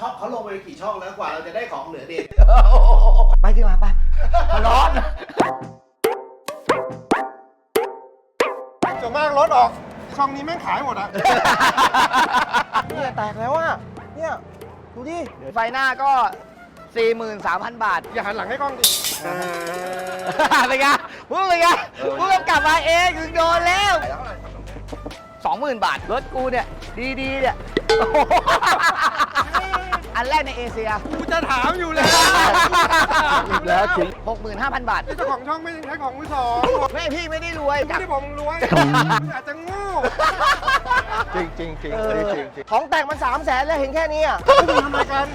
ช่องเขาลงไปกี่ช่องแล้วกว่าเราจะได้ของเหลือเด็ดไปดีกว่าไปมันร้อน ส่วนมากรถออก ช่องนี้แม่งขายหมดอะ เนี่ยแตกแล้วอะ เนี่ย ดูดิ ไฟหน้าก็ 43,000 บาท อย่าหันหลังให้กล้องดิ เป็นไงพูดเป็นไงพูดกลับมาเองถึงโดนแล้วสองหมื่นบาท รถกูเนี่ย ดีๆเนี่ย อันแรกในเอเชีย กูจะถามอยู่แล้วแล้วถึง65,000 บาท นี่เจ้าของช่องไม่ใช่ของมือสองไม่พี่ไม่ได้รวยไม่ได้บอกมึงรวยมึงอาจจะโง่จริงจริงจริงเออจริงจริงของแต่งมัน3 0 0แสนแล้วเห็นแค่นี้อะมึงทำอะไรกัน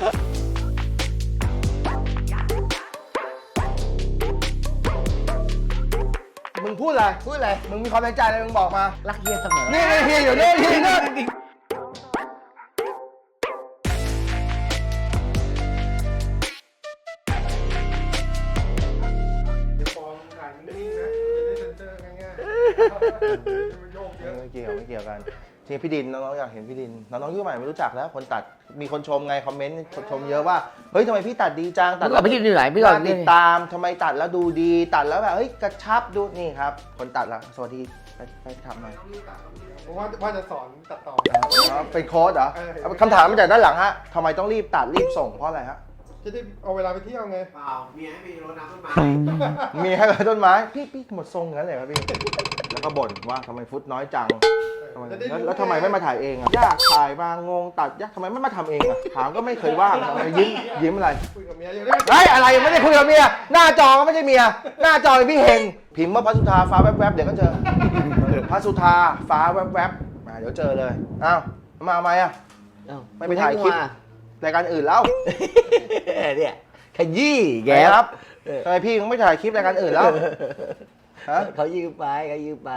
มึงพูดอะไรพูดอะไรมึงมีความในใจอะไรมึงบอกมา รักเฮียเสมอ นี่นี่เฮียอยู่นี่เฮียนี่เดี๋ มันโยกเยอะไม่เกี่ยวไม่เกี่ยวกันจริงพี่ดินน้องๆอยากเห็นพี่ดินน้องๆยุคใหม่ไม่รู้จักแล้ว คนตัดมีคนชมไงคอมเมนต์ชมเยอะว่าเฮ้ยทำไมพี่ตัดดีจังตัดพี่ก่อนพี่ดินอยู่ไหนพี่ก่อนาติดตามทำไมตัดแล้วดูดีตัดแล้วแบบเฮ้ยกระชับดูนี่ครับ คนตัดละสวัสดีไปไปทำหน่อยผมว่าว่าจะสอนตัดต่ออ๋อเป็นโค้ดเหรอเออเอาคำถามมาจากด้านหลังฮะทำไมต้องรีบตัดรีบส่งเพราะอะไรฮะจะได้เอาเวลาไปเที่ยวไงเปล่าเมียให้ไปรดน้ำต้นไม้มีให้ต้นไม้พี่พี่หมดทรงงั้นเลยครับพี่ แล้วก็บ่นว่าทำไมฟุตน้อยจังทำไมจะได้แล้วรู้แล้วทำไมไม่มาถ่ายเองอะยากถ่ายมางงตัดยากทำไมไม่มาทำเองอะถามก็ไม่เคยว่างทำไมยิ้มยิ้มอะไร คุยกับเมียอยู่ได้เฮ้ยอะไรยังไม่ได้คุยกับเมีย หน้าจอก็ไม่ใช่เมีย หน้าจอเป็นพี่เฮงพิมพ์ว่าพระสุธาฟ้าแวบๆเดี๋ยวก็เจอพระสุธาฟ้าแวบๆมาเดี๋ยวเจอเลยอ้าวมาทำไมอะไม่ไปถ่ายคลิป รายการอื่นแล้วเนี่ยขยี้แกไงครับทำไมพี่ยังไม่ถ่ายคลิปรายการอื่นแล้ว ฮะ เขายืมไปเขายืมไป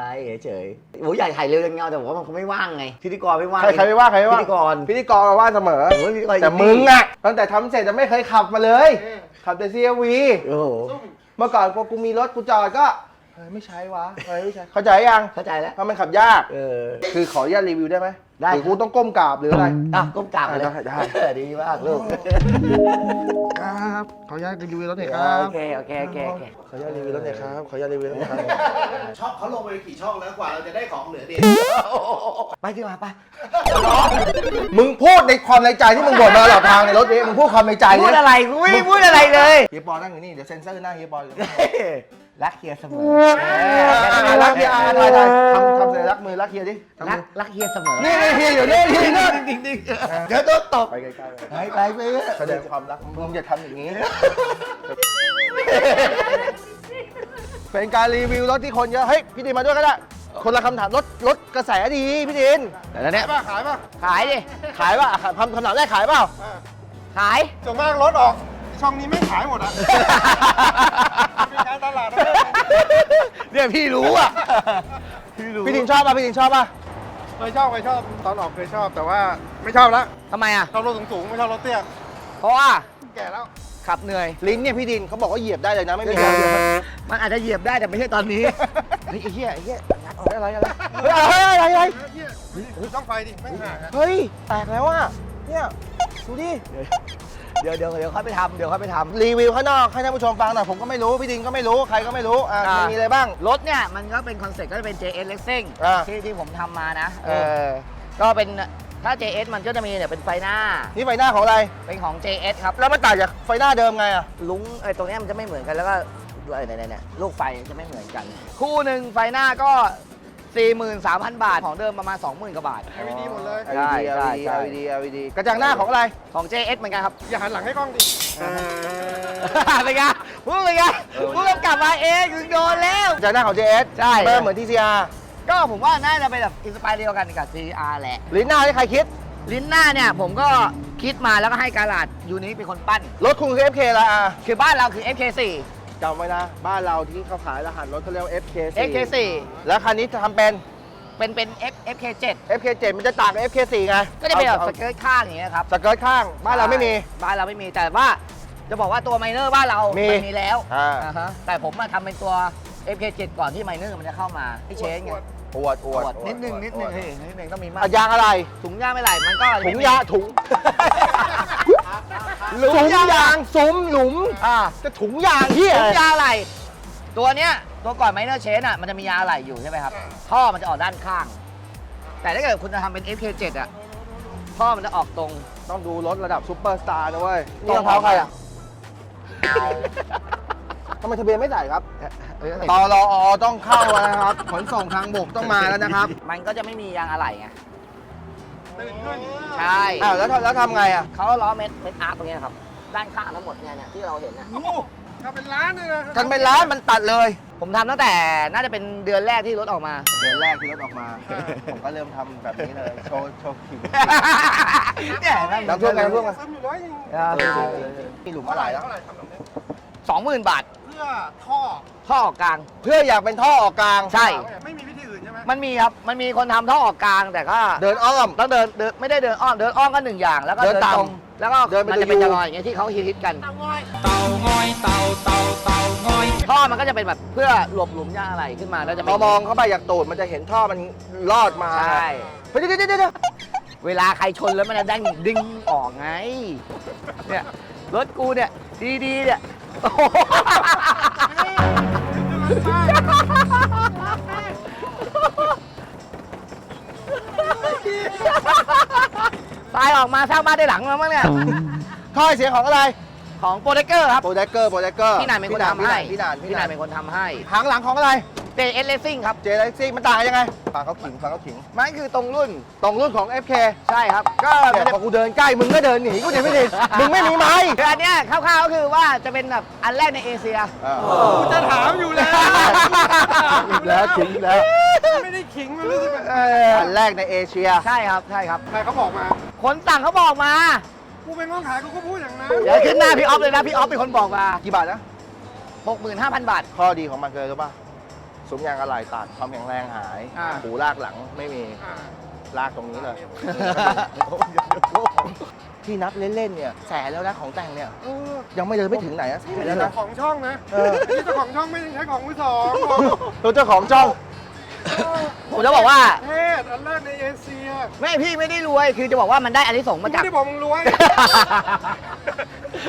เฉยๆโอ้ยอยากถ่ายเร็วยังเงาแต่ผมว่ามันเขาไม่ว่างไงพิธีกรไม่ว่างใครใครไม่ว่าใครไม่ว่าพิธีกรพิธีกรมาว่าเสมอ โอ้ยพิธีกรแต่มึงอะตั้งแต่ทำเสร็จจะไม่เคยขับมาเลย ขับแต่ CRV โอ้โห เมื่อก่อนพอกูมีรถกูจอดก็ เฮ้ยไม่ใช้วะเฮ้ยไม่ใช้เข้าใจยังเข้าใจแล้ว เพราะมันขับยาก เออ คือขออนุญาตรีวิวได้ไหมได้ หรือกูต้องก้มกราบหรืออะไร อะก้มกราบเลยได้ได้ เออดีมากลูกครับขออนุญาตรีวิวรถหน่อยคโอรับเคโอเคโอเคโอเค ขออนุญาตรีวิวรถหน่อยครับ ขออนุญาตรีวิวรถหน่อยครับ ช่องเขาลงไปกี่ช่องแล้วกว่าเราจะได้ของเหลือเด็ดไปดีกว่าไปมึงพูดในความในใจที่มึงบ่นมาตลอดทางในรถนี้มึงพูดความในใจพูดเนี่ยอะไรกูไม่ได้พูดอะไรเลย เฮียปอนั่งอยู่นี่ เดี๋ยวเซ็นเซอร์หน้าเฮียปออยู่ รักเฮียเสมอรักเฮียอาร์ได้ได้ทำทำสัญลักษณ์มือรักเฮียดิทำรัมืกอรักเฮียเสมอ นี่นี่เฮียอยู่นี่เฮียอยู่นี่จริงๆเดี๋ยวโดนตบไปใกล้ๆไปไปไปแสดงความรักมึงอย่าทำอย่างนี้ เป็นการรีวิวรถที่คนเยอะ เฮ้ย พี่ดินมาด้วยก็ได้ คนละคำถามรถรถกระแสดีพี่ดินแต่แล้วเนี้ขายยป่ะขายป่ะขายดิ ขายป่ะอะคำคำถามแรกขายเปล่า ขายส่วนมากรถออก ช่องนี้แม่งขายหมดอะเป็นการตลาดนะเนี่ยพี่รู้อะ พี่รู้พี่ดินชอบป่ะพี่ดินชอบป่ะเคยชอบเคยชอบตอนออกเคยชอบแต่ว่าไม่ชอบแล้วทำไมอะ ชอบรถสูงๆไม่ชอบรถเตี้ยเพราะว่าแก่แล้ว ขับเหนื่อย ลิ้นเนี่ยพี่ดินเขาบอกว่าเหยียบได้เลยนะไม่มีมันอาจจะเหยียบได้แต่ไม่ใช่ตอนนี้เฮ้ยไอ้เหี้ยไอ้เหี้ยงัดออกอะไรอะไรเฮ้ยอะไรอะไรอะไรต้องไฟดิไม่ห่างอะเฮ้ยแตกแล้วอะเนี่ยดูดิ เดี๋ยวเดี๋ยวเดี๋ยวค่อยไปทำเดี๋ยวค่อยไปทรีวิวข้างนอกให้ท่านผู้ชมฟังหน่อยผมก็ไม่รู้พี่ดินก็ไม่รู้ใครก็ไม่รู้อะอ่ามีมีอะไรบ้างำรถเนี่ย มันก็เป็นคอนเซ็ปต์ก็จะเป็น JS Racing อ่า ที่ที่ผมทำมานะเออก็เป็นถ้า JS มันก็จะมีเนี่ยเป็นไฟหน้า นี่ไฟหน้าของอะไร เป็นของ JS ครับ แล้วมันต่างจากไฟหน้าเดิมไงอะลุงไอ้ตรงเนี้ยมันจะไม่เหมือนกันแล้วก็ไอ้เนี่ยเนี่ยลูกไฟจะไม่เหมือนกัน คู่หนึ่งไฟหน้าก็ 43,000 บาท ของเดิมประมาณ 20,000 กว่าบาท LED หมดเลย ใช่ LED ใช่ LED ใช่ LED LED กระจังหน้าของอะไร ของ JS เหมือนกันครับ อย่าหันหลังให้กล้องดิ เป็นไงพูดเป็นไงพูดกลับมาเองถึงโดนแล้ว กระจังหน้าของ JS ใช่ไม่เหมือน TCR ก็ผมว่าน่าจะเป็นแบบอินสปายเดียวกันกับ CR แหละ ลิ้นหน้าที่ใครคิด ลิ้นหน้าเนี่ยผมก็คิดมาแล้วก็ให้การาดยูนิคเป็นคนปั้น รถคุณคือ FK ละอะคือบ้านเราคือ FK4 จำไว้นะ บ้านเราที่เขาขายรหัสรถเขาเรียกว่า FK4 FK4 แล้วคันนี้จะทำเป็น เป็นเป็น F FK7 FK7 มันจะต่างกับ FK4 ไงก็จะเป็นแบบอาสเกิร์ตข้างอย่างเงี้ยครับสเกิร์ตข้าง บ้านเราไม่มี บ้านเราไม่มีแต่ว่าจะบอกว่าตัวไมเนอร์บ้านเรามีนมีแล้วอ่า อ่าฮะแต่ผมมาทำเป็นตัว FK7 ก่อนที่ไมเนอร์มันจะเข้ามาให้เชนไงอวดอวดอวดนิดนึงนิดนึงเฮ้ยนิดนึงต้องมีมากอะยางอะไร ถุงยางไม่ไหลมันก็ถุงยาถุง หลุมซุ้มยางยางซุ้มหลุมอ่าจะถุงยางที่ถุงยางอะไหล่ตัวเนี้ยตัวก่อนไมเนอร์เชนอะมันจะมียางอะไหล่อยู่ใช่ไหมครับ ท่อมันจะออกด้านข้าง แต่ถ้าเกิดคุณจะทำเป็น FK7 อะท่อมันจะออกตรงต้องดูรถระดับซุปเปอร์สตาร์นะเว้ยตรนี่งรองเท้าใครอะทำไมทะเบียนไม่ใส่ครับตรอต้องเข้าแล้วนะครับ ขนส่งทางบกต้องมาแล้วนะครับ มันก็จะไม่มียางอะไหล่ไง ตื่นขึ้นใช่อ้าวแล้วทำแล้วทำไงอะเขาล้อเม็ดเม็ดอาร์ตตรงเนี้ยครับ ด้านข้างทั้งหมดเนี่ยเนี่ยที่เราเห็นนะโอ้ถ้าเป็นร้านเลยนะกันเป็นร้านมันตัดเลย ผมทำตั้งแต่น่าจะเป็นเดือนแรกที่รถออกมา เดือนแรกที่รถออกมา ผมก็เริ่มทำแบบนี้เลย โชว์โชว์ขิงเนี่ยน้ำท่วมกันน้ำท่วมกันซึมอยู่ร้อยหนึงมีหลุมอะไรแล้วเท่าไหร่ทำแบบนี้สองหมื่นบาท เพื่อท่อท่อออกกลาง เพื่ออยากเป็นท่อออกกลาง ใช่ ไม่มีวิธีอื่นใช่ไห มมันมีครับ มันมีคนทำท่อออกกลางแต่ก็เดินอ้อม ต้องเดินเดินไม่ได้เดินอ้อม เดินอ้อมก็หนึ่งอย่าง แล้วก็เดิเดินนตามตรงแล้วก็เดินไปมันดูจะเป็นยู จะลอยอย่างเงี้ยที่เขาฮิตๆกัน เตางอย ท่อมันก็จะเป็นแบบเพื่อหลบหลุมยางอะไรขึ้นมาแล้วจะพไม่อมองเข้าไปอยากตูดมันจะเห็นท่อมันลอดมาใช่เฮ้ยเดี๋ยวเดี๋ยวเดี๋ยวเดี๋ยวเวลาใครชนแล้วมันจะดังดึงออกไง เนี่ยรถกูเนี่ยดีๆเนี่ยโอ้โห ตายออกมาสร้างบ้านได้หลังแล้วมั้งเนี่ยท่อเสียงของอะไรของโปรเทคเกอร์ครับ โปรเจคเกอร์โปรเจคเกอร์พี่นายเป็นคนทำให้พี่นานพี่นานเป็นคนทำให้หางหลังของอะไร เจเอสเลสซิ่งครับ เจเล็กซี่มันต่างกันยังไงฟังเขาขิงฟังเขาขิงมันคือตรงรุ่นตรงรุ่นของ FK ใช่ครับ ก็เนี่ยมันจะพอกูเดินใกล้มึงก็เดินหนีกูเดินไม่ติดมึงไม่มีไม้คืออันเนี้ยคร่าวๆก็คือว่าจะเป็นแบบอันแรกในเอเชีย กูจะถามอยู่แล้วอีก แล้วขิงอีกแล้วไม่ได้ขิงมันรู้สึกแบบอันแรกในเอเชีย ใช่ครับใช่ครับ ใครเขาบอกมา คนสั่งเขาบอกมา กูเป็นง้องขายกูก็พูดอย่างนั้นเดี๋ยวขึ้นหน้าพี่ออฟเลยนะพี่ออฟเป็นคนบอกมากี่บาทนะ 65,000 บาท ข้อดีของมันคือรู้ป่ะซุ้มยางอะไหล่ตัดความแข็งแรงหายอ่า หูลากหลังไม่มี อ่าลากตรงนี้เลย ที่นับเล่นๆเนี่ยแสนแล้วนะของแต่งเนี่ยเออยังไม่เดินไม่ถึงไหนอะแสนแล้วเจ้านะ ของช่องนะเออ นี่เจ้าของช่องไม่ได้ใช้ของมือสองตัวเจ้าของจ้องผมจะบอกว่าประเทศอันแรกในเอเชียไม่พี่ไม่ได้รวยคือจะบอกว่ามันได้อันที่สงส์มึมางจาก ไม่ได้บอกมึงรวย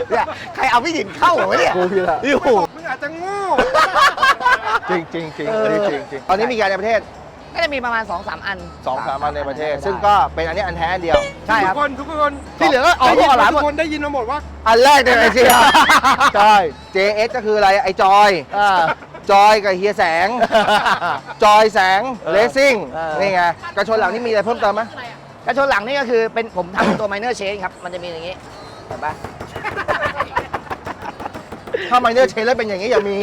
เนี่ยใครเอาพี่หยินเข้าเหรอวะเนี่ยกูพี่ละอยู่มึงอาจจะโง่ จริงจริงจริงอันนี้จริงจริงตอนนี้มีกี่อันในประเทศ ก็จะมีประมาณ 2-3 อันสองสามอันในประเทศซึ่งก็เป็นอันนี้อันแท้อันเดียว ใช่ครับทุกคนทุกคนที่เหลือก็ออกได้ก็ยิออกหลานหมทุดกคนได้ยินมาหมดว่า อันแรกในเอเชียใช่ JS ก็คืออะไรไอจอยเออจอยกับเฮียแสง จอยแสงเออเลสซิ่งเออ นี่ไงกระชนหลังนี่มีอะไรเพิ่มเติมไหมกระชนหลังนี่ก็คือเป็นผมทำเป็นตัวไมเนอร์เชนครับ มันจะมีอย่างนี้เห็นปะ ถ้าไมเนอร์เชนแล้วเป็นอย่างนี้อย่ามี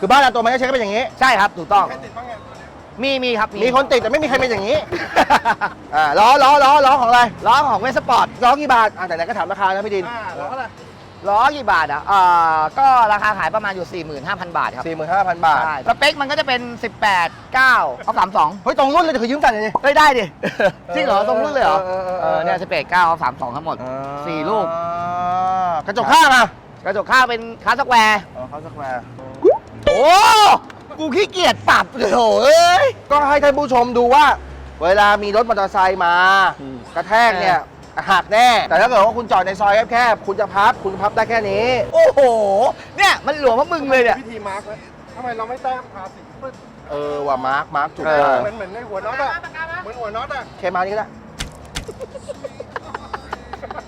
คือบ้านเราตัวไมเนอร์เชนก็เป็นอย่างนี้ ใช่ครับ ถูกต้องใครติดบ้างไง มีมีครับมีคนติดแต่ไม่มีใครเป็นอย่างนี้ อ่าล้อล้อล้อล้อของอะไรล้อของเวสปอร์ตล้อกี่บาทอ่าแต่ไหนก็ถามราคานะพี่ดินอ่าแล้วก็อะไรล้อกี่บาทอะอ่าก็ราคาขายประมาณอยู่ 45,000 บาทครับสี่หมื่นห้าพันบาท ใช่ สเปคมันก็จะเป็น 18 9เอา32 เฮ้ย ตรงรุ่นเลยเดี๋ยวคือยืมกันเลยดิเฮ้ยได้ดิจริงเหรอ ตรงรุ่นเลยเหรอ เออเออเออเออเนี่ย18 9เอา32 ทั้งหมดสี่ลูกอ่ากระจกข้างอะ กระจกข้างเป็นคาร์สแควร์อ๋อเขาสักแวร์โอ้ กูขี้เกียจปรับเลยโถ่เอ้ย ก็ให้ท่านผู้ชมดูว่า เวลามีรถมอเตอร์ไซค์มา อืม กระแทกเนี่ยหักแน่ แต่ถ้าเกิดว่าคุณจอดในซอยแคบๆคุณจะพับ คุณพับได้แค่นี้ โอ้โห เนี่ย มันหลวมเพราะมึงเลยเนี่ยพิธีมาร์กไว้ทำไมเราไม่แต้มทาสีปึ๊ดเออว่ามาร์คมาร์คจุดเอได้อเหมือนเหมือนในหัวน็อตอะเหมือนหัวน็อตอะเคมานี่ก็ได้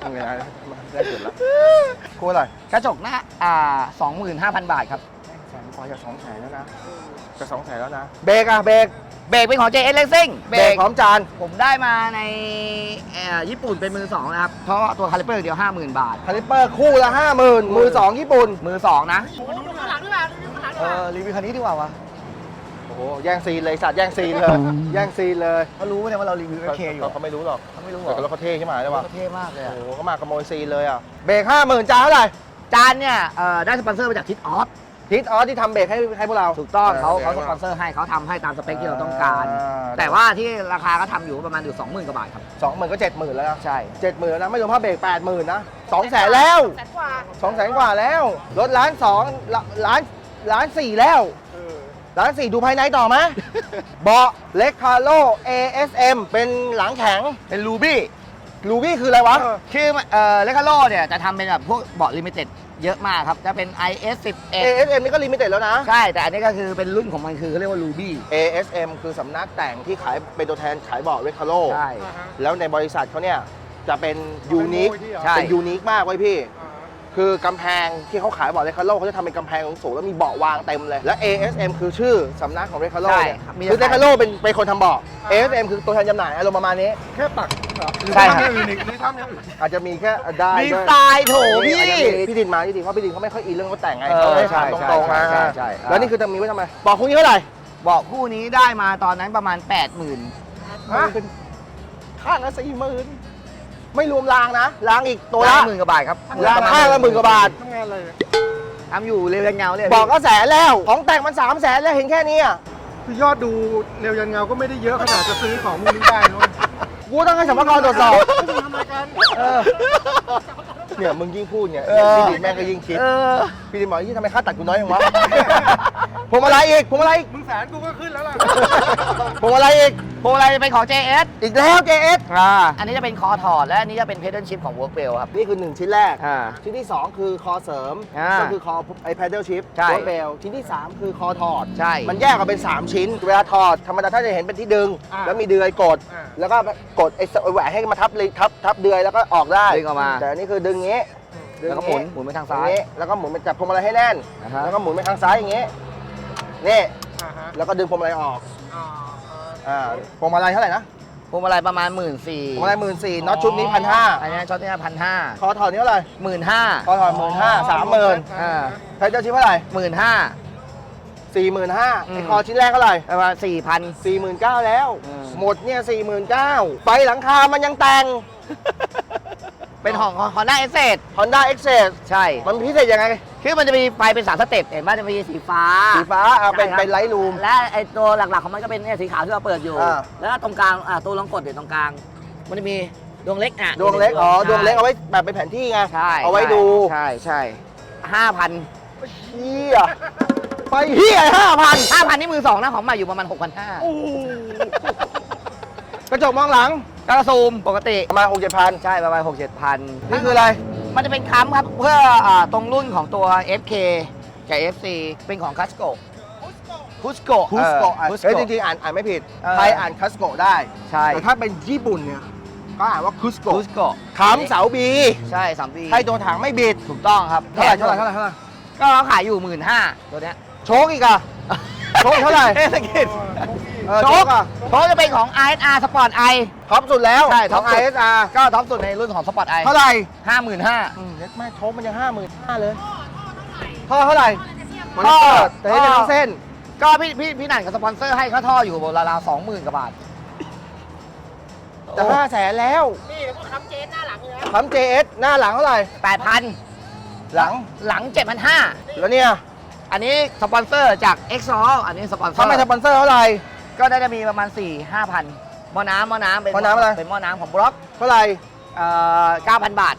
ทำไงนะได้จุดแล้วกูอะไรกระจกหน้าอ่า25,000 บาทครับแสนพอจะสองแสนแล้วนะ จะสองแสนแล้วนะ เบรกอะเบรกเบรกเป็นของ JS Racing เบรกพร้อมจาน ผมได้มาในเอ่อญี่ปุ่นเป็นมือสองนะครับ เพราะว่าตัวคาลิเปอร์เดียว 50,000 บาท คาลิปเปอร์คู่ละห้าหมื่นมือสองญี่ปุ่น มือสองนะ เออรีวิวคันนี้ดีกว่าวะโอ้โหแย่งซีนเลยสัตว์แย่งซีนเลย แย่งซีนเลยเขารู้เนี่ยว่าเรารีวิวโอเคอยู่เขาไม่รู้หรอกเขาไม่รู้หรแต่อรถเขาเท่ใช่ไหมได้ปะเขาเท่มากเลยโอ้อะโหเขามาขโมยซีนเลยอะเบรกห้าหมื่นจานเท่าไหร่จานเนี่ยเอ่อได้สปอนเซอร์มาจากทิศออฟ ทิศออสที่ทำเบรกให้ให้พวกเรา ถูกต้องเขาออเขาสปอนเซอร์ให้เขาทำให้ตามสเปคที่เราต้องการ อ่า แต่ว่าที่ราคาก็ทำอยู่ประมาณอยู่ 20,000กว่าบาทครับ สองหมื่นก็เจ็ดหมื่นแล้วนะใช่ เจ็ดหมื่นแล้วนะไม่รวมผ้าเบรกแปดหมื่นนะสองแสนแล้วสองแสนกว่าแล้วรถล้านสองล้านล้านสี่แล้วเออล้านสี่ดูภายในต่อไหม เบาะเล็กคาโล ASM เป็นหลังแข็งเป็นรูบี้รูบี้คืออะไรวะ คือเอ่อเลคาโลเนี่ยจะทำเป็นแบบพวกเบาะลิมิเต็ด เยอะมากครับ จะเป็น IS 11 ASM นี่ก็ลิมิเต็ดแล้วนะ ใช่ แต่อันนี้ก็คือเป็นรุ่นของมันคือเขาเรียกว่า Ruby ASM คือสำนักแต่งที่ขายเป็นตัวแทนขายเบาะเรคาโลใช่อ่าฮะแล้วในบริษัทเขาเนี่ยจะเป็นยูนิค เป็นโมยที่เหรอใช่เป็นยูนิคมากไว้ยพี่ อ่า คือกำแพงที่เขาขายเบาะเรคาโลเขาจะทำเป็นกำแพงสูงๆแล้วมีเบาะวางเต็มเลย แล้ว ASM คือชื่อสำนักของเรคาโลใช่เนี่ยครับมีคือเรขายคาโลเป็นเป็นคนทำเบาะ ASM คือตัวแทนจำหน่ายอารมณ์ประมาณนี้ แค่ปักเหรอหรือใช่ครับทำอย่างอื่นอีกหรือทำอย่างอื่นอาจจะมีแค่ได้มีด้วย สไตล์โถพี่ อาจจะมีพี่ดินมาพี่ดินเพราะพี่ดินเขาไม่ค่อยอินเรื่องรถแต่งไงเออเขาเลยใช่ถามตรงๆใช่มาใช่ใช่ แล้วนี่คือจะมีไว้ทำไม บอกคุณนี้เท่าไหร่เบาะคู่นี้ได้มาตอนนั้นประมาณ 80,000ฮะเป็นข้างละสี่หมื่น ไม่รวมรางนะรางอีกตัวตัวละละหมื่นกว่าบาทครับรางข้างละหมื่นกว่าบาท ทำงานอะไรเนี่ยทำอยู่เรียงเงาเลยบอกก็แสนแล้ว ของแต่งมันสามแสนแล้วเห็นแค่นี้อะคือยอดดูเร็วยันเงาก็ไม่ได้เยอะขนาดจะซื้อของพวกนี้ได้นะกูต้องให้สมภากรตรวจสอบมึงทำอะไรกันเออเนี่ยมึงยิ่งพูดเนี่ยเออพี่ดินแม่งก็ยิ่งคิดเออพี่ดินบอกยี่ทำไมค่าตัดกูน้อยอย่างวะ ผมอะไรอีกผมอะไรอีกมึงแสนกูก็ขึ้นแล้วล่ะผมอะไรอีกโพลอะไรเป็นของ JS อีกแล้ว JS อ่าอันนี้จะเป็นคอถอดและอันนี้จะเป็นเพด a ลชิพของ Workwell ครับ นี่คือหนึ่งชิ้นแรก อ่าชิ้นที่ 2 คือคอเสริม อ่าก็คือคอไอแพดเดิลชิพใช่รถเบลชิ้นที่ 3 คือคอถอด ใช่มันแยกออกเป็น 3 ชิ้น เวลาถอดธรรมดาถ้าจะเห็นเป็นที่ดึง อ่าแล้วมีเดือยกด อ่า แล้วก็กดไอ้สแหวนให้มาทับเลยทับทับเดือยแล้วก็ออกได้ดึงออกมาแต่อันนี้คือดึงงี้ดึงแล้วก็หมุนหมุนไปทางอซ้าย่ายงงี้แล้วก็หมุนไปจับพวงมาลัยให้แน่นนะฮะ แล้วก็หมุนไปทางซ้ายอย่างงี้ นี่อ่าฮะแล้วก็ดึงพวงมาลัยออกอ่าอ่าพวงมาลัยเท่าไหร่นะพวงมาลัยประมาณ1 4ื่นสี่พวงมาลัยหมื่นสี่น็อตชุดนี้พันห้าอันนี้ช็อตนี้พันห้าคอถอดนี้เท่าไหร่หมื่นห้าคอถอดหมื่นห้าสามหมื่นอ่าแพดเดิลชิพเท่าไหร่หมื่นห้าสี่หมื่นห้าอืมไอ้คอชิ้นแรกเท่าไหร่ประมาณสี่พันสี่หมื่นเก้าแล้วอืมหมดเนี่ยสี่หมื่นเก้าไฟหลังคามันยังแต่ง เป็นของฮอนด้าเอเซ Honda Access ใช่ มันพิเศษยังไง คือมันจะมีไฟเป็นสามสเต็ปเห็นว่าจะมีสีฟ้าสีฟ้าอะเป็นใช่ครับเป็นไลท์รูม และไอตัวหลักๆของมันก็เป็นเนี่ยสีขาวที่เราเปิดอยู่ อ่า แล้วก็ตรงกลางอ่าตัวลองกดเดี๋ยวตรงกลาง มันจะมีดวงเล็กอะดวงเล็ก อ๋อใช่ดวงเล็กเอาไว้แบบเป็นแผนที่ไง ใช่เอาไว้ดูใช่ใช่ห้าพันเชี่ยไฟเฮียห้าพันห้าพันนี่มือสองนะของใหม่อยู่ประมาณหกพันห้ากระจกมองหลัง กระซูมปกติประมาณหกเจ็ดพันใช่ประมาณหกเจ็ดพันนี่คืออะไร มันจะเป็นค้ำครับเพื่ออ่าตรงรุ่นของตัว FK กับ FC เป็นของคัสโกคุสโกคุสโกะอะคุสเฮ้ยโกจริงๆอ่านอ่านไม่ผิดเออ ไทยอ่านคัสโกะได้ ใช่แต่ถ้าเป็นญี่ปุ่นเนี่ยก็อ่านว่าคุสโกะคุสโกค้ำเสาบีใช่สามปีให้ตัวถังไม่บิดถูกต้องครับเท่าไหร่เท่าไหร่เท่าไหร่เท่าไหร่ก็เราขายอยู่หมื่นห้าตัวเนี้ยโชคอีกอะ โชคเท่าไหร่เอสกิด เออโชโชคคอะโชคจะเป็นของ ISR Sport I ท็อปสุดแล้วใช่ท็อปท็อปสุด ISR ก็ท็อปสุดในรุ่นของ Sport I เท่าไหร่ห้าหมื่นห้า อืมเล็กแม่โชคมันยังห้าหมื่นห้าเลยท่อเท่าไหร่ท่อแต่ให้เป็นทั้งเส้น ก็พี่พี่พี่หนันกับสปอนเซอร์ให้ค่าท่ออยู่ราวๆสองหมื่นกว่าบาทจะห้าแสนแล้วนี่แล้วก็คำเจนหน้าหลังเลยนะทำ JS หน้าหลังเท่าไหร่ แปดพันหลัง หลังเจ็ดพันห้าแล้วเนี่ยอันนี้สปอนเซอร์จาก x อ l อันนี้สปอนเซอทำร์ไมสปอนเซอร์เท่าไหร่ ก็ได้จะมีประมาณ 4 5พันหม้อน้ำหม้อน้ำเป็นหม้อน้ำอะไร เป็นหม้อน้ำของบล็อกเท่าไหร่เอ่อ9,000 บาท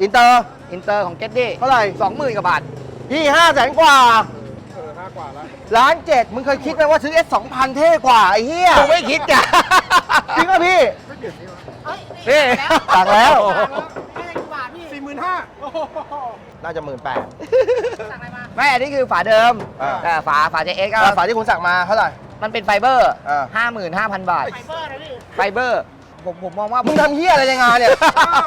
อินเตอร์อินเตอร์ของเก็ตดี้เท่าไหร่20,000กว่าบาท พี่ห้าแสนกว่าเออห้ากว่าแล้วล้านเจ็ดมึงเคยคิดไหมว่าซื้อ S สองพันเท่กว่า ไอ้เหี้ยผมไม่คิดจ้ะ จริงป่ะพี่ไม่เปลี่ยนนี่วะเฮ้ยนี่ต่างแล้วไม่ได้กี่บาทพี่สี่หมื่นห้าโอ้โหน่าจะหมื่นแปดสั่งอะไรมาไม่ อันนี้คือฝาเดิมอ่า แต่ฝาฝา JX ก็ ฝาที่คุณสั่งมาเท่าไหร่ มันเป็นไฟเบอร์อ่า55,000บาท ไฟเบอร์นะพี่ ไฟเบอร์ ผมผมมองว่ามึงทำเหี้ยอะไรในงานเนี่ย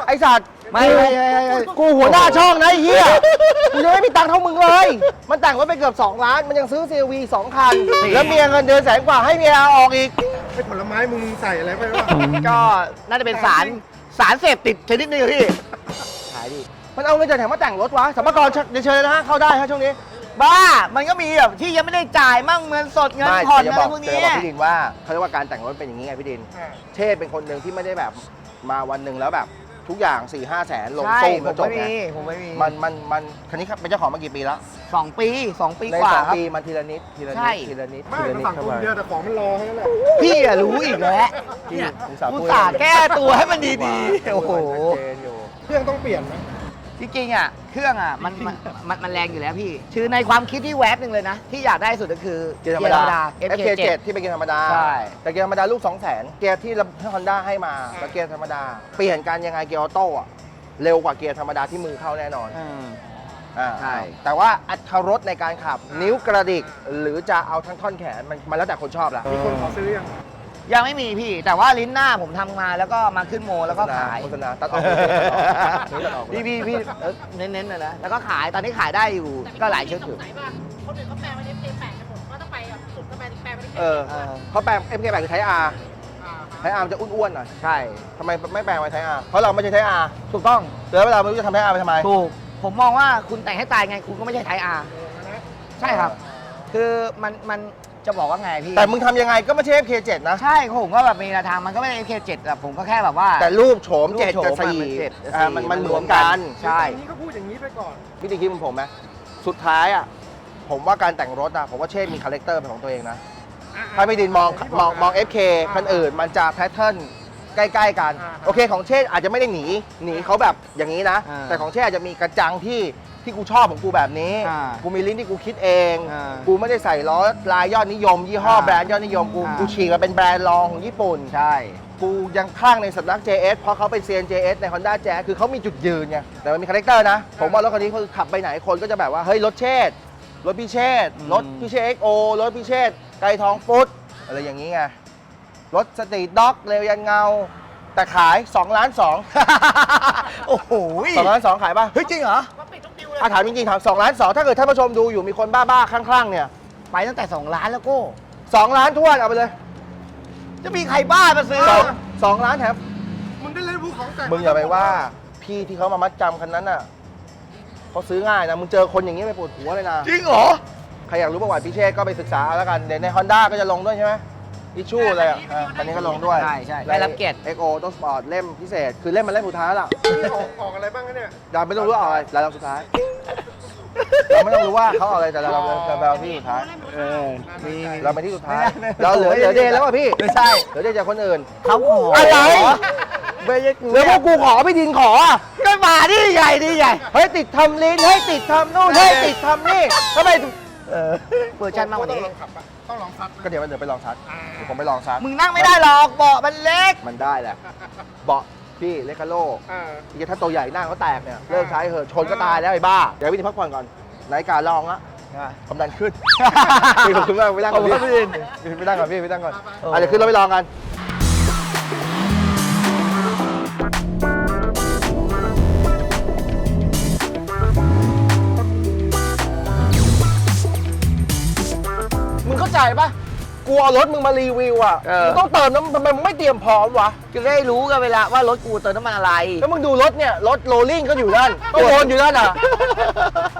ไอ้สัตว์ไม่ไม่ไม่ไม่ไม่ กูหัวหน้าช่องนะไอ้เหี้ยกูยังไม่มีตังค์เท่ามึงเลย มันแต่งรถไปเกือบ 2 ล้าน มันยังซื้อ CRV 2 คัน แล้วเมียเงินเดือนแสนกว่าให้เมียเอาออกอีก ไอ้ผลไม้มึงใส่อะไรไปวะ ก็น่าจะเป็นสารสารเสพติดชนิดหนึงอะพี่ ขายดิ มันเอาเงินจากไหนมาแต่งรถวะสัมภาระเดี๋ยวเชิญนะฮะ เข้าได้ฮะช่วงนี้ บ้า มันก็มีแบบที่ยังไม่ได้จ่ายมั่งเงินสดเงินไม่ผ่อนแต่อะไรจะบอกพวกแต่นี้จะบอกพี่ดินว่าเขาเรียกว่าการแต่งรถเป็นอย่างนี้ไงพี่ดิน อ่าเชษเป็นคนหนึ่งที่ไม่ได้แบบมาวันหนึ่งแล้วแบบทุกอย่าง4ี่ห้าแสนลงใช่ตู้ผแล้วมจบไม่ไงมีผมไม่มีมันมันมันคันนี้ครับเป็นเจ้าของมากี่ปีแล้วสองปีสองปีในกว่าสองครับ ปีมันทีละนิดทีละใช่ นิดทีละนิดไม่ทีละมันนิดสั่งเข้าตัวมาเดียวแต่ของมันรอแค่นั้นแหละ พี่อะรู้อีกแล้วพี่เนี่ยอุตส่าห์อุพูตดส่าห์แก้ตัวให้มันดีๆโอ้โห ชัดเจนอยู่เครื่องต้องเปลี่ยนไหม จริงๆอะเครื่องอะมันมันมันมันแรงอยู่แล้วพี่คือในความคิดที่แวบหนึ่งเลยนะ ที่อยากได้สุดก็คือเกียร์ธรรมดา FK7 FK7 ที่เป็นเกียร์ธรรมดา ใช่ แต่เกียร์ธรรมดาลูก 2 0 0 0 0 0เกียร์ที่ฮอนด้าให้มากับเกียร์ธรรมดา เปลี่ยนกันยังไงเกียร์ออโต้อะเร็วกว่าเกียร์ธรรมดาที่มือเข้าแน่นอนอืม อ่าใช่ แต่ว่าอัตรสในการขับ นิ้วกระดิก หรือจะเอาทั้งท่อนแขนมันมันแล้วแต่คนชอบละมีคนขอซื้อยัง ยังไม่มีพี่ แต่ว่าลิ้นหน้าผมทำมาแล้วก็มาขึ้นโมแล้วก็ขาย โฆษณาตัดออกนี่ตัดออกพี่พี่พี่เออเน้นๆนะนะแล้วก็ขายตอนนี้ขายได้อยู่ก็หลายชุดอยู่ไหนบ้างคนอื่นเขาแปลว่า FK8 กันหมดก็ต้องไปแบบสุดก็แปลแปลว่า FK8 เออเออ เขาแปลง MK8 คือไทย R อ่าไทย R มันจะอ้วนๆหน่อยใช่ ทำไมไม่แปลงเป็นไทย R เพราะเราไม่ใช่ไทย R ถูกต้อง แล้วเวลาไม่รู้จะทำไทย R ไปทำไม ถูก ผมมองว่าคุณแต่งให้ตายไงคุณก็ไม่ใช่ไทยอาร์ใช่ครับ คือมันมัน จะบอกว่าไงพี่แต่มึงทำยังไงก็ไม่ใช่ FK7 นะ ใช่ผมก็แบบมีแนวทางมันก็ไม่ได้ MK7 แต่ผมก็แค่แบบว่า แต่รูปโฉมรูปเจ็ดโฉมกับมันสี่เป็นเจ็ดกับอ่าสี่มันมัมันนเหรมืวอมนกักันนใช่อันนี้ก็พูดอย่างนี้ไปก่อนวิธีคิดของผมไหมสุดท้ายอะผมว่าการแต่งรถอะผมว่าเช่มีคาแรคเตอร์เป็นของตัวเองนะ ถ้าไม่ดินมองมองมอง FK คันอื่นมันจะแพทเทิร์น ใกล้ๆกัน อ่าโอเคของเช่อาจจะไม่ได้หนีหนีเขาแบบอย่างนี้นะ อ่าแต่ของเช่อาจจะมีกระจังที่ที่กูชอบของกูแบบนี้ อ่ากูมีลิ้นที่กูคิดเอง อ่ากูไม่ได้ใส่ล้อลายยอดนิยม ยี่ห้ออ่าแบรนด์ยอดนิยมกูอ่ากู กูฉีกมาเป็นแบรนด์รองของญี่ปุ่น ใช่ กูยังข้างในสำนัก JS เพราะเขาเป็น CNJS ใน Honda Jazz คือเขามีจุดยืนไง แต่มันมีคาแรคเตอร์นะ ผมว่ารถคันนี้คือขับไปไหนคนก็จะแบบว่า เฮ้ย รถเชษฐ์รถพิเชษฐ์อืม รถพิเชษ XO รถพิเชษฐ์ไกลทองฟุตอะไรอย่างนี้ไง รถสตรีทด็อกเร็วยันเงา แต่ขาย2ล้าน2 โอ้โห2ล้าน2ขายป่ะ เฮ้ย จริงเหรอว่าปิดทุกดิวเลย อาถามจริงๆถาม2ล้าน2ถ้าเกิดท่านผู้ชมดูอยู่มีคนบ้าๆคลั่งๆเนี่ยไปตั้งแต่ 2 ล้านแล้วก็2ล้านทวนเอาไปเลยจะมีใครบ้ามาซื้อ สองสองล้านแถมมึงได้เล่นภูเขาแตกมึงอย่าไปว่าพี่ที่เขามามัดจำคันนั้นน่ะเขาซื้อง่ายนะ มึงเจอคนอย่างนี้ไปปวดหัวเลยนะ จริงเหรอ ใครอยากรู้ประวัติพิเชษก็ไปศึกษาเอาแล้วกันเดี๋ยวใน Honda ก็จะลงด้วยใช่ไหม อิชชูอะไรอะอะอันนี้ก็ลงด้วยใช่ใช่ได้รับเกียรติ เอ็กโอต้องสปอร์ตเล่มพิเศษ คือเล่มมันเล่มสุดท้ายแล้วล่ะนี่ออกออกอะไรบ้างคะเนี่ย เราไม่ต้องรู้ว่าเอาอะไรรายละสุดท้าย เราไม่ต้องรู้ว่าเขาเอาอะไรแต่เราเราเราที่สุดท้าย เออมีเราไปที่สุดท้ายไม่ไม่เราเหลือไม่เหลือเดนแล้วป่ะพี่ ไม่ใช่เหลือเดนจากคนอื่น เขาขออะอะไรไม่ใช่กูแล้วพวกกูขอพี่ดินขออะก็มาที่ใหญ่ที่ใหญ่ เฮ้ยติดทำลิ้นเฮ้ยติดทำนู่นเฮ้ยติดทำนี่ทำไม เออเวอร์ชันมากกว่านี้ ต้องลองขับอะต้องลองซัดก็เดี๋ยวเดี๋ยวไปลองซัดเดี๋ยวผมไปลองซัดมึงนั่งไม่ได้หรอกเบาะมันเล็ก มันได้แหละ เบาะพี่เลคาโลอ่าที่ถ้าตัวใหญ่หน้าเขาแตกเนี่ยเลิกใช้เหอะชนก็ตายแล้วไอ้บ้า เดี๋ยววิธีพักผ่อนก่อนนาฬิกาลองละความดันขึ้น พี่ขอบคุณมากไปนั่งก่อนพี่ขอบคุณพี่ไปนั่งก่อนพี่ไปนั่งก่อนเอออะเดี๋ยวขึ้นรถไปลองกัน ใจปะกลัวรถมึงมารีวิวอะเออ มึงต้องเติมน้ำทำไมมึงไม่เตรียมพร้อมวะจะได้รู้กันเวลาว่ารถกูเติมน้ำมันอะไร แล้วมึงดูรถเนี่ยรถโรลลิ่งก็อยู่นั่นก็วนอยู่นั่นอะ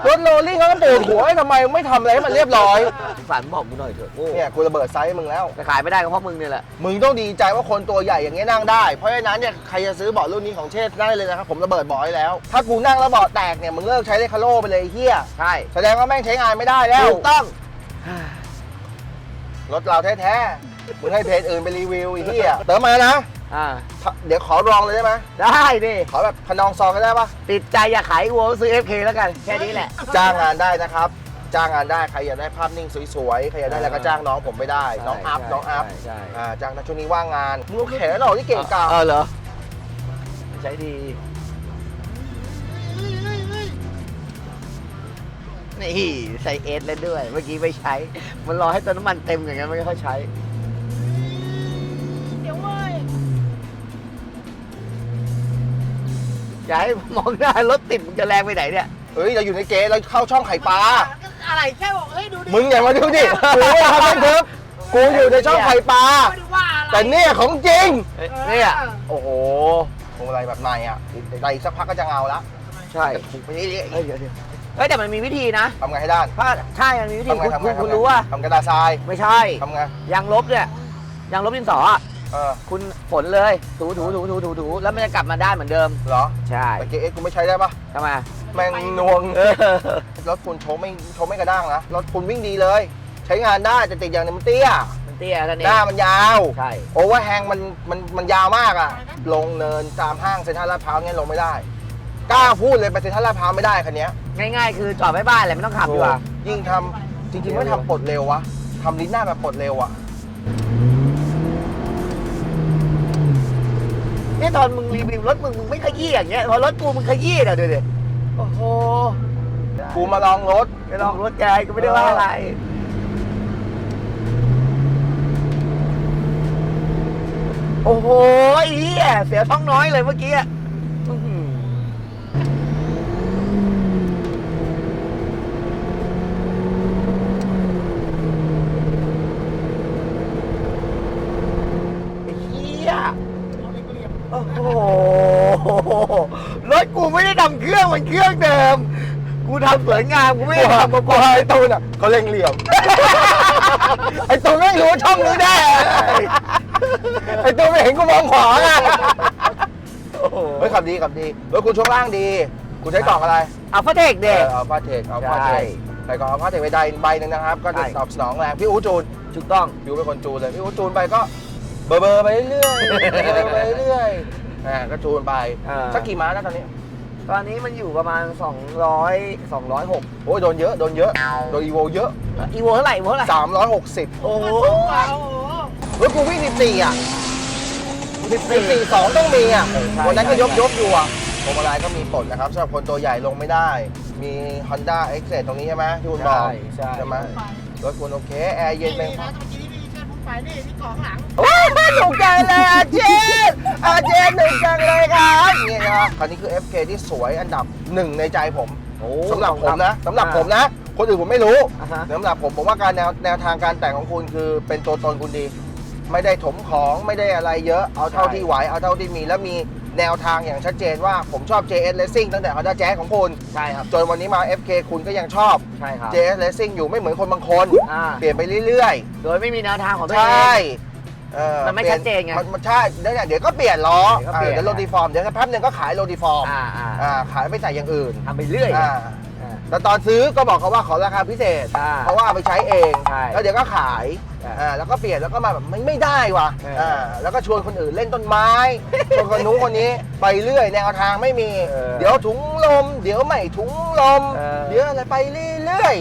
รถโรลลิ่งเขาก็ปวดหัวให้ทำไมไม่ทำอะไรให้มันเรียบร้อยฝันบอกกูหน่อยเถอะโอ้เนี่ยกูระเบิดไซส์ให้มึงแล้ว แต่ขายไม่ได้ก็เพราะมึงเนี่ยแหละ มึงต้องดีใจว่าคนตัวใหญ่อย่างเงี้ยนั่งได้ เพราะฉะนั้นเนี่ยใครจะซื้อเบาะรุ่นนี้ของเชษได้เลยนะครับผมระเบิดเบาะให้แล้ว ถ้ากูนั่งแล้วเบาะแตกเนี่ยมึงเลิกใช้เลคาโลไปเลยไอ้เฮียใช่แสดงว่าแม่งใช้งานไม่ได้แล้ว ถูกต้อง รถเราแท้ๆมึงให้เพจอื่นไปรีวิวไอ้เฮียเติมมานะ อ่า เดี๋ยวขอลองเลยได้ไหมได้ดิขอแบบพนองซองก็ได้ปะติดใจอยากขายวัวก็ซื้อ FK แล้วกัน แค่นี้แหละ จ้างงานได้นะครับ จ้างงานได้ใครอยากได้ภาพนิ่งสวยๆใครอยากได้อะไรก็จ้างน้องผมไปได้ น้องอัพใช่น้องอัพใช่ใช่ อ่าจ้างนะช่วงนี้ว่างงานมึงโอเคแล้วเหรอที่เก่งกาจเออเหรอ ใช้ดี นี่ใส่เอสเล่นด้วย เมื่อกี้ไม่ใช้ มันรอให้เติมน้ำมันเต็มอย่างนั้นไม่ค่อยใช้ เดี๋ยวเว้ยอย่าให้มองหน้ารถติดมึงจะแรงไปไหนเนี่ย เฮ้ยเราอยู่ในเกเราเข้าช่องไข่ปลา อะไรแค่บอกเฮ้ยดูดิมึงอย่ามาดูดิกูไม่ทำเป็นทึบกูอยู่ในช่องไข่ปลา ไม่ได้ว่าอะไรแต่เนี่ยของจริงเนี่ย โอ้โห พวงมาลัยแบบในอะในอีกสักพักก็จะเงาละใช่ ถูกไปนี่เฮ้ยเดี๋ยวเดี๋ยว เฮ้ยแต่มันมีวิธีนะ ทำไงให้ด้านถ้าใช่มันมีวิธีทำไงคุณทำคุไงณคุณทำไงรู้ว่า ทำกระดาษทรายไม่ใช่ทำไงยางลบเนี่ยยางลบดินสออะเออคุณฝนเลยถูถูถูถูถูถูแล้วมันจะกลับมาได้เหมือนเดิม เหรอใช่แต่เกเอ็กกูไม่ใช้ได้ปะทำไมแม่งนวงรถคุณโชว์ไม่โชว์ไม่กระด้างนะรถคุณวิ่งดีเลย ใช้งานได้แต่ติดอย่างหนึงมันเตี้ย มันเตี้ยกันเอหน้างมันยาว ใช่ โอเวอร์แฮงมันมันมันยาวมากอะลงเนินตามห้างเซ็นทรัลลาดพร้าวเงี้ยลงไม่ได้ กล้าพูดเลยไปเซ็นทรัลลาดพร้าวไม่ได้คันเนี้ยง่ายๆ คือจอดไว้บ้านแหละไม่ต้องขับดีกว่า ยิ่งทำจริงๆไม่ทำปลดเร็ววะทำลิ้นหน้าแบบปลดเร็วอะเนี่ยตอนมึงรีวิวรถมึงมึงไม่ขยี้อย่างเงี้ยพอรถกูมึงขยี้เดี๋ยวดูดิโอ้โหกูมาลองรถ ไปลองรถแกก็ไม่ได้ว่าอะไร โอ้โหไอ้เหี้ยเสียท้องน้อยเลยเมื่อกี้อะอื้อหือไอ้เหี้ย โอ้โห รถกูไม่ได้ทำเครื่อง มันเครื่องเดิม กูทำสวยงามกูไม่ได้ทำมากูไอ้ตูนอะเขาเล็งเหลี่ยม ไอ้ตูนไม่รู้ช่องนี้ได้ ไอ้ตูนไม่เห็นกูมองขวาอะโอ้โหเฮ้ยขับดีขับดีรถคุณช่วงล่างดี คุณใช้กล่องอะไรอัลฟาเทคเด็กอเอาพาเทคเอาพาเทคใส่กล่องเอาพาเทคไปใดใบหนึ่งนะครับ ก็จะตอบสนองแรงพี่อู๋จูนถูกต้องพี่อู๋เป็นคนจูนเลยพี่อู๋จูนไปก็เบอร์เบอร์ไปเรื่อยเบอร์ไปเรื่อยอ่าก็จูนไปสักกี่ม้าแล้วตอนนี้ ตอนนี้มันอยู่ประมาณ 200 206 โอ้ยโดนเยอะ โดนเยอะ โดนอีโวเยอะ อีโวเท่าไหร่อีโวเท่าไหร่360 โอ้โหรถกูวิ่ง14อะ14 2ต้องมีอะใช่วันนั้นก็ใช่ยกยกอยู่อะพวงมาลัยก็มีปลดนะครับสำหรับคนตัวใหญ่ลงไม่ได้ มี Honda x เตรงนี้ใช่ไหมที่คุณบอกใช่ใช่ใช่ไหมรถคุณโอเค แอร์เย็นนี่เป็นนะเมื่อกี้ ที่พี่เชิญพูดไปนี่ที่กองหลังโอ้ยหนุกจังเลยอาเจนอาเจนหนุกจังเลยครับนี่ครับคันนี้คือ FK ที่สวยอันดับหนึ่งในใจผมโอ้สำหรับผมนะสำหรับอ่าผมนะ คนอื่นผมไม่รู้อ่าฮะ สำหรับผมผมว่าการแนวแนวทางการแต่งของคุณคือเป็นตัวตนคุณดี ไม่ได้ถมของไม่ได้อะไรเยอะเอาเท่าใช่ ที่ไหวเอาเท่าที่มีแล้วมี แนวทางอย่างชัดเจนว่าผมชอบ JS Racing ตั้งแต่ Honda Jazz ของคุณ ใช่ครับ จนวันนี้มา FK คุณก็ยังชอบ ใช่ครับ JS Racing อยู่ไม่เหมือนคนบางคน อ่าเปลี่ยนไปเรื่อยโดยไม่มีแนวทางของๆ ตัวเอใช่งเออมันไม่ปลี่ยชัดเจนไงมัมันใช่เดี๋ยวเนี่ยเดี๋ยวก็เปลี่ยนล้อเดี๋ยวก็เปลี่ยน อ่าเดี๋ยวโรดีฟอร์มเดี๋ยวสักแป๊บหนึงก็ขายโรดีฟอร์มอ่าอ่าอ่าขายไปใส่อย่างอื่นทำไปเรื่อย อ่าอ่า แต่ตอนซื้อก็บอกเขาว่าขอราคาพิเศษ อ่าเพราะว่าเอาไปใช้เองใช่แล้วเดี๋ยวก็ขายใช่อ่าแล้วก็เปลี่ยนแล้วก็มาแบบไม่ไม่ได้ว่ะเอออ่อ่าแล้วก็ชวนคนอื่นเล่นต้นไม้ ชวนคนนู้นคนนี้ไปเรื่อยแนวทางไม่มี เออเดี๋ยวถุงลม เดี๋ยวไม่ถุงลม เออเดี๋ยวอะไรไปเรื่อย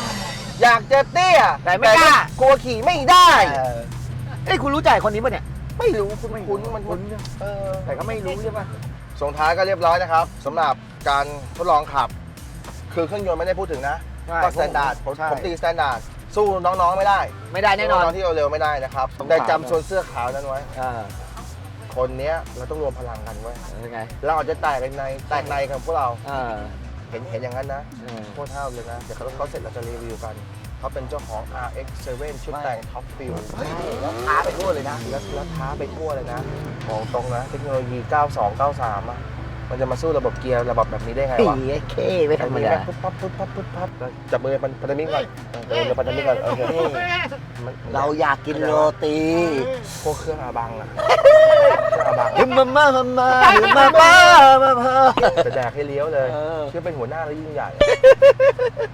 ๆอยากจะเตี้ยแต่ไม่กล้า กลัวขี่ไม่ได้ เออเอ้ยคุณรู้จักคนนี้ปะเนี่ยไม่รู้คุณคุ้นๆมันคุ้นเออ แต่ก็ไม่รู้ใช่ปะส่งท้ายก็เรียบร้อยนะครับสำหรับการทดลองขับ คือเครื่องยนต์ไม่ได้พูดถึงนะ ใช่ก็สแตนดาร์ดผมใช่ ผมตีสแตนดาร์ดสู้น้องๆไม่ได้ไม่ได้แน่นอน สู้องๆที่เร็วๆไม่ได้นะครับต้องแต่ผ่านจำส่วนเสื้อขาวนั้นไว้ อ่าคนเนี้ยเราต้องรวมพลังกันไว้ยเป็นไงเราอาจจะแตกในใน แตกในกับพวกเรา อ่าเห็นเห็นอย่างนั้นนะ เออ โคตรห้าวเลยนะ เดี๋ยวเขาเขาเสร็จเราจะรีวิวกัน เขาเป็นเจ้าของ RX7 ชุดแต่งท็อปฟิลแล้วท้าไปทั่วเลยนะ แล้วแล้วท้าไปทั่วเลยนะบอกตรงนะ เทคโนโลยี 92 93 อะ มันจะมาสู้ระบบเกียร์ระบบแบบนี้ได้ไงปีวะเคไม่ธรรมดาปุ๊บปั๊บปุ๊บปั๊บปุ๊บปั๊บจับมือพันพันธมิตรก่อนเออจับมือพันธมิตรก่อนโอเคมันเราอยากกินโรตีพวกเครื่องอาบังอะเครื่องอาบังฮึมมามามามาฮึมมามามามาจะแดกให้เลี้ยวเลยเออเชื่อเป็นหัวหน้าแล้วยิ่งใหญ่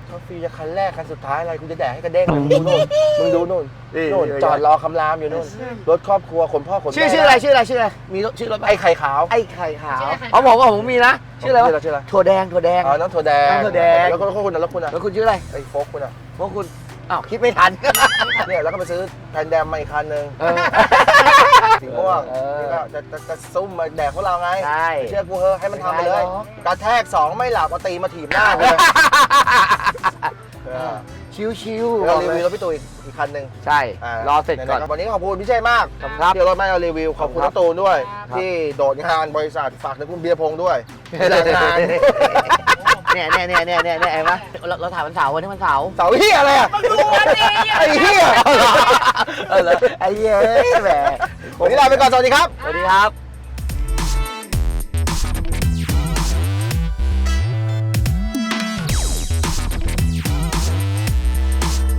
ทอฟฟี่จะคันแรกคันสุดท้ายอะไรคุณจะแดกให้กระเด้งมึงดูนู่นมึงดูนู่นนู่นจอดรอคำรามอยู่นู่นรถครอบครัวขนพ่อขนแม่ชื่อชื่ออะไรชื่ออะไรชื่ออะไรมีรถชื่อรถไอ้ไข่ขาวไอ้ไข่ขาวเอาบอกว่าผมมีนะ ชื่ออะไรวะชื่ออะไรถั่วแดงถั่วแดงอ๋อน้องถั่วแดงน้องถั่วแดงแล้วก็คุณอะแล้วคุณอะแล้วคุณชื่ออะไรไอ้โฟกคุณอะพวกคุณอ้าวคิดไม่ทันเนี่ยแล้วก็ไปซื้อแผ่นแดมมาอีกคันหนึ่งเออสีม่วงเออนี่ก็จะจะจะซุ่มมาแดกพวกเราไงใช่เชื่อกูเถอะให้มันทำไปเลยไม่ได้หรอกกระแทกสองไม่หลับเอาตีมาถีบหน้ากูเลยเออ ชิวชิวเรารีวิวรถพี่ตูนอีกอีกคันหนึ่งใช่ารอเสร็จก่อนวันนี้ขอบคุณพี่เชษมากขอบคุณครับ ที่เอารถมาเรารีวิวขอบคุณครัน้บองตูนด้วย ครับ ที่โดดงานบริษัทฝากถึงคุณเบียร์พงษ์ด้วยที่ลางานเนี่ยเนี่ยเนี่ยเนี่ยเนี่ยเนี่ยเห็นไหมเราเราถ่ายวันเสาร์วันนี้วันเสาร์เสาเฮียอะไรอะดูวันนี้ไอ้เฮียเออเหรอไอ้เหี้ยแหมวันนี้ลาไปก่อนสวัสดีครับ สวัสดีครับ